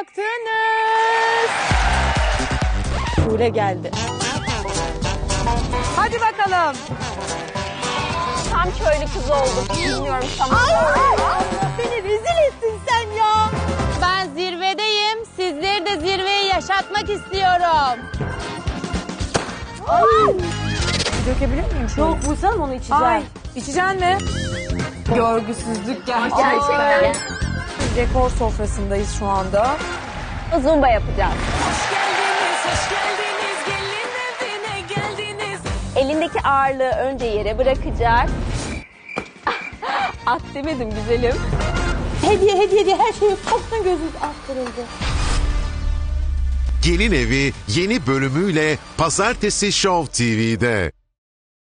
baktınız. Şule geldi. Hadi bakalım. Tam köylü kız oldum. Bilmiyorum tam. Ay, Allah seni rezil etsin sen ya. Ben zirvedeyim. Sizleri de zirveyi yaşatmak istiyorum. Ay. Dökebilir miyim? Yok Buse'm onu içeceğim. Ay, içeceksin mi? Görgüsüzlük gerçekten. Ay, gerçekten. Dekor sofrasındayız şu anda. Zumba yapacağız. Elindeki ağırlığı önce yere bırakacak. At demedim güzelim. Hediye hediye diye her şeyi kopsun gözümüz attırıldı. Gelin Evi yeni bölümüyle Pazartesi Show TV'de.